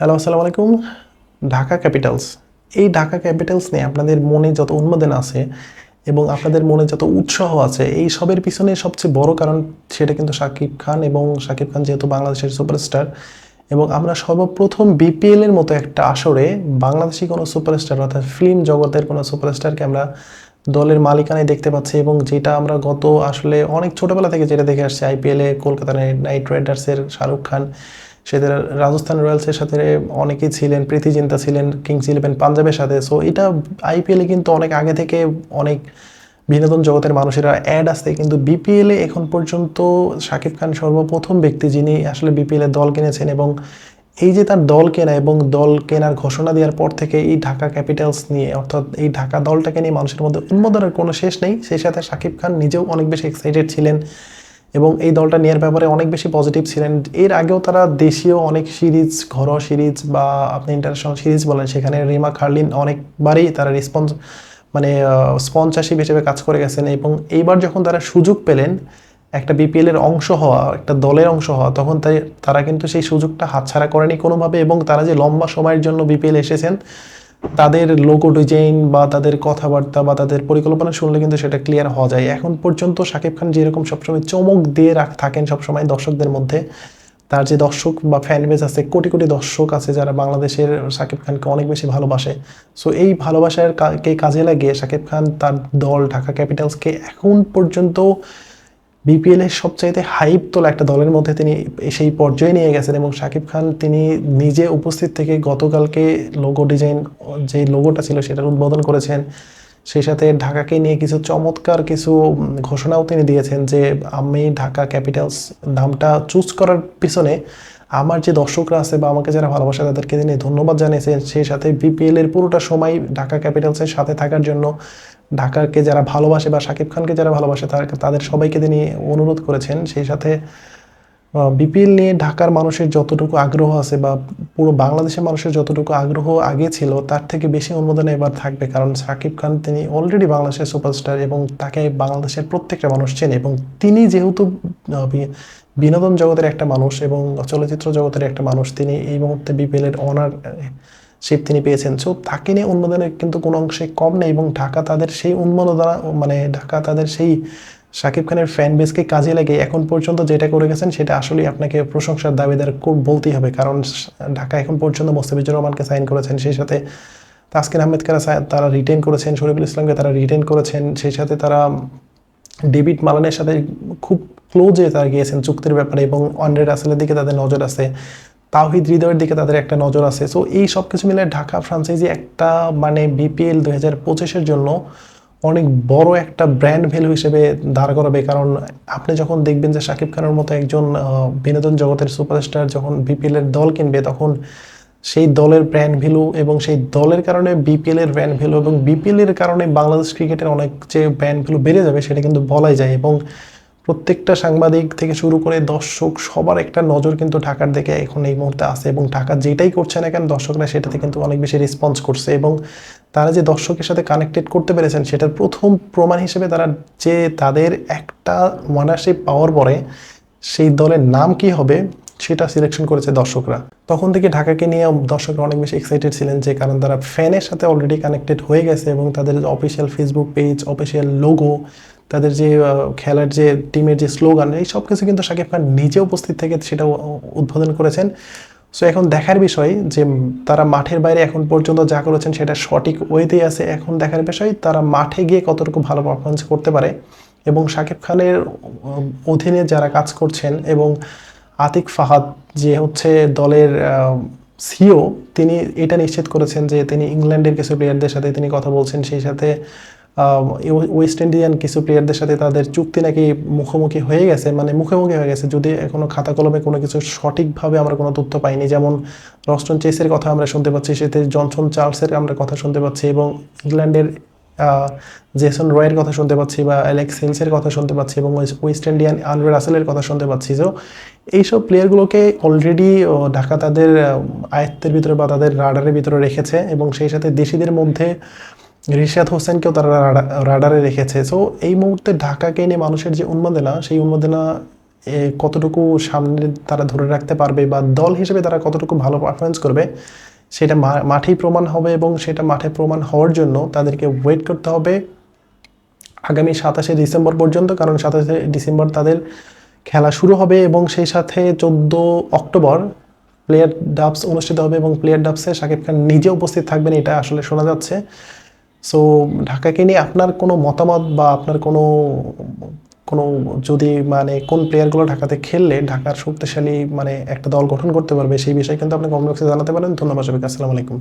Hello আসসালামু আলাইকুম Dhaka Capitals এই ঢাকা ক্যাপিটালস নিয়ে আপনাদের মনে যত উন্মাদনা আছে এবং আপনাদের মনে যত উৎসাহ আছে, এই সবের পিছনে সবচেয়ে বড় কারণ সেটা কিন্তু শাকিব খান এবং শাকিব খান যেহেতু বাংলাদেশের সুপারস্টার এবং আমরা সর্বপ্রথম বিপিএল এর মতো একটা আসরে বাংলাদেশি কোনো সুপারস্টার অর্থাৎ ফিল্ম জগতের কোনো সুপারস্টারকে আমরা দলের মালিকানায় দেখতে পাচ্ছি এবং যেটা আমরা গত আসলে অনেক ছোটবেলা থেকে যেটা দেখে আসছি আইপিএলে কলকাতা নাইট রাইডার্সের শাহরুখ খান সেদের রাজস্থান রয়্যালসের সাথে অনেকেই ছিলেন, প্রীতি জিন্তা ছিলেন কিংস ইলেভেন পাঞ্জাবের সাথে। সো এটা আইপিএলে কিন্তু অনেক আগে থেকে অনেক বিনোদন জগতের মানুষেরা অ্যাড আসতে কিন্তু বিপিএলে এখন পর্যন্ত শাকিব খান সর্বপ্রথম ব্যক্তি যিনি আসলে বিপিএলে দল কিনেছেন এবং এই যে তার দল কেনা এবং দল কেনার ঘোষণা দেওয়ার পর থেকে এই ঢাকা ক্যাপিটালস নিয়ে, অর্থাৎ এই ঢাকা দলটাকে নিয়ে মানুষের মধ্যে উন্মোদনের কোনো শেষ নেই। সেই সাথে শাকিব খান নিজেও অনেক বেশি এক্সাইটেড ছিলেন। এবং এই দলটা নেওয়ার ব্যাপারে অনেক বেশি পজিটিভ ছিলেন। এর আগেও তারা দেশীয় অনেক সিরিজ, ঘরোয়া সিরিজ বা আপনি ইন্টারন্যাশনাল সিরিজ বলেন, সেখানে রিমা খার্লিন অনেকবারই তারা রেসপন্স মানে স্পন্সারশিপ হিসেবে কাজ করে গেছেন এবং এইবার যখন তারা সুযোগ পেলেন, একটা বিপিএল এর অংশ হওয়া, একটা দলের অংশ হওয়া, তখন তাই, তারা কিন্তু সেই সুযোগটা হাতছাড়া করেনি কোনোভাবে এবং তারা যে লম্বা সময়ের জন্য বিপিএল এসেছেন তাদের লোগো ডিজাইন বা তাদের কথাবার্তা বা তাদের পরিকল্পনা শুনলে কিন্তু সেটা ক্লিয়ার হওয়া যায়। এখন পর্যন্ত শাকিব খান যেরকম সবসময় চমক দিয়ে রাখ থাকেন সবসময় দর্শকদের মধ্যে, তার যে দর্শক বা ফ্যান বেস আছে, কোটি কোটি দর্শক আছে যারা বাংলাদেশের শাকিব খানকে অনেক বেশি ভালোবাসে। সো এই ভালোবাসার কা- কাজে লাগিয়ে শাকিব খান তার দল ঢাকা ক্যাপিটালসকে এখন পর্যন্ত বিপিএল এর সবচাইতে হাইপ তোলা একটা দলের মধ্যে তিনি সেই পর্যায়ে নিয়ে গেছেন এবং শাকিব খান তিনি নিজে উপস্থিত থেকে গতকালকে লোগো ডিজাইন যে লোগোটা ছিল সেটার উদ্বোধন করেছেন। সেই সাথে ঢাকাকে নিয়ে কিছু চমৎকার কিছু ঘোষণাও তিনি দিয়েছেন যে আমি ঢাকা ক্যাপিটালস নামটা চুজ করার পিছনে আমার যে দর্শকরা আছে বা আমাকে যারা ভালোবাসে তাদেরকে তিনি ধন্যবাদ জানিয়েছেন সেই সাথে বিপিএল এর পুরোটা সময় ঢাকা ক্যাপিটালসের সাথে থাকার জন্য ঢাকাকে যারা ভালোবাসে বা শাকিব খানকে যারা ভালোবাসে তাদের সবাইকে তিনি অনুরোধ করেছেন। সেই সাথে বিপিএল নিয়ে ঢাকার মানুষের যতটুকু আগ্রহ আছে বা পুরো বাংলাদেশের মানুষের যতটুকু আগ্রহ আগে ছিল তার থেকে বেশি অনুমোদন এবার থাকবে। কারণ শাকিব খান তিনি অলরেডি বাংলাদেশের সুপারস্টার এবং তাকে বাংলাদেশের প্রত্যেকটা মানুষ চেনে এবং তিনি যেহেতু বিনোদন জগতের একটা মানুষ এবং চলচ্চিত্র জগতের একটা মানুষ, তিনি এই মুহূর্তে বিপিএল এর অনার শিপ তিনি পেয়েছেন। সো তাকে নিয়ে উন্মোদনের কিন্তু কোনো অংশে কম নেই এবং ঢাকা তাদের সেই উন্মোদনা মানে ঢাকা তাদের সেই শাকিব খানের ফ্যান বেসকে কাজে লাগে এখন পর্যন্ত যেটা করে গেছেন, সেটা আসলেই আপনাকে প্রশংসার দাবিদার বলতেই হবে। কারণ ঢাকা এখন পর্যন্ত মোস্তাফিজুর রহমানকে সাইন করেছেন, সেই সাথে তাসকিন আহমেদকে তারা রিটেন করেছেন, শরীফুল ইসলামকে তারা রিটেন করেছেন, সেই সাথে তারা ডেভিড মালানের সাথে খুব ক্লোজে তারা গিয়েছেন চুক্তির ব্যাপারে এবং অন্ড্রে রাসেলের দিকে তাদের নজর আছে, তাওহিদ হৃদয়ের দিকে তাদের একটা নজর আছে। সো এই সব কিছু মিলে ঢাকা ফ্রাঞ্চাইজি একটা মানে বিপিএল দুই হাজার পঁচিশের জন্য অনেক বড় একটা ব্র্যান্ড ভ্যালু হিসেবে দাঁড় করাবে। কারণ আপনি যখন দেখবেন যে শাকিব খানের মতো একজন বিনোদন জগতের সুপারস্টার যখন বিপিএল এর দল কিনবে, তখন সেই দলের ব্র্যান্ড ভ্যালু এবং সেই দলের কারণে বিপিএল এর ব্র্যান্ড ভ্যালু এবং বিপিএল এর কারণে বাংলাদেশ ক্রিকেটের অনেক যে ব্র্যান্ড ভ্যালু বেড়ে যাবে, সেটা কিন্তু বলাই যায়। এবং প্রত্যেকটা সাংবাদিক থেকে শুরু করে দর্শক, সবার একটা নজর কিন্তু ঢাকার দিকে এখন এই মুহূর্তে আছে এবং ঢাকা যেটাই করছে না কেন, দর্শকরা সেটাতে কিন্তু অনেক বেশি রেসপন্স করছে এবং তারা যে দর্শকের সাথে কানেক্টেড করতে পেরেছেন, সেটার প্রথম প্রমাণ হিসেবে তারা যে তাদের একটা ওয়ানারশিপ পাওয়ার পরে সেই দলের নাম কি হবে, সেটা সিলেকশন করেছে দর্শকরা। তখন থেকে ঢাকাকে নিয়ে দর্শকরা অনেক বেশি এক্সাইটেড ছিলেন যে কারণ তারা ফ্যানের সাথে অলরেডি কানেক্টেড হয়ে গেছে এবং তাদের official Facebook page official logo তাদের যে খেলার যে টিমের যে স্লোগান এই সব কিছু কিন্তু শাকিব খান নিজে উপস্থিত থেকে সেটা উদ্বোধন করেছেন। সো এখন দেখার বিষয় যে, তারা মাঠের বাইরে এখন পর্যন্ত যা করেছেন সেটা সঠিক ওয়েতেই আছে। এখন দেখার বিষয়, তারা মাঠে গিয়ে কতটুকু ভালো পারফরমেন্স করতে পারে এবং শাকিব খানের অধীনে যারা কাজ করছেন এবং আতিক ফাহাদ যে হচ্ছে দলের সিও তিনি এটা নিশ্চিত করেছেন যে, তিনি ইংল্যান্ডের কিছু প্লেয়ারদের সাথে তিনি কথা বলছেন, সেই সাথে ওয়েস্ট ইন্ডিয়ান কিছু প্লেয়ারদের সাথে তাদের চুক্তি নাকি মুখোমুখি হয়ে গেছে? মানে মুখোমুখি হয়ে গেছে, যদি এখনও খাতা কলমে কোনো কিছু সঠিকভাবে আমরা কোনো তথ্য পাইনি। যেমন রস্টন চেসের কথা আমরা শুনতে পাচ্ছি, সেতে জনসন চার্লসের আমরা কথা শুনতে পাচ্ছি এবং ইংল্যান্ডের জেসন রয়ের কথা শুনতে পাচ্ছি বা অ্যালেক্স হেলসের কথা শুনতে পাচ্ছি এবং ওয়েস্ট- ইন্ডিয়ান আন্ড্রে রাসেলের কথা শুনতে পাচ্ছি। তো এইসব প্লেয়ারগুলোকে অলরেডি ঢাকা তাদের আয়ত্তের ভিতরে বা তাদের রাডারের ভিতরে রেখেছে এবং সেই সাথে দেশিদের মধ্যে রিশাদ হোসেনকেও তারা রাডা- রাডারে রেখেছে। সো এই মুহূর্তে ঢাকাকে নিয়ে মানুষের যে উন্মাদনা, সেই উন্মাদনা কতটুকু সামনে তারা ধরে রাখতে পারবে বা দল হিসেবে তারা কতটুকু ভালো পারফরমেন্স করবে, সেটা মাঠেই প্রমাণ হবে এবং সেটা মাঠে প্রমাণ হওয়ার জন্য তাদেরকে ওয়েট করতে হবে আগামী সাতাশে ডিসেম্বর পর্যন্ত, কারণ সাতাশে ডিসেম্বর তাদের খেলা শুরু হবে এবং সেই সাথে চোদ্দ অক্টোবর প্লেয়ার ডাবস অনুষ্ঠিত হবে এবং প্লেয়ার ডাবসে শাকিব খান নিজে উপস্থিত থাকবেন, এটা আসলে শোনা যাচ্ছে। সো ঢাকাকে নিয়ে আপনার কোনো মতামত বা আপনার কোনো কোনো যদি মানে কোন প্লেয়ারগুলো ঢাকাতে খেললে ঢাকার শক্তিশালী মানে একটা দল গঠন করতে পারবে সেই বিষয়ে কিন্তু আপনি কমপ্লেক্সে জানাতে পারেন। ধন্যবাদ সবাইকে। আসসালামু আলাইকুম।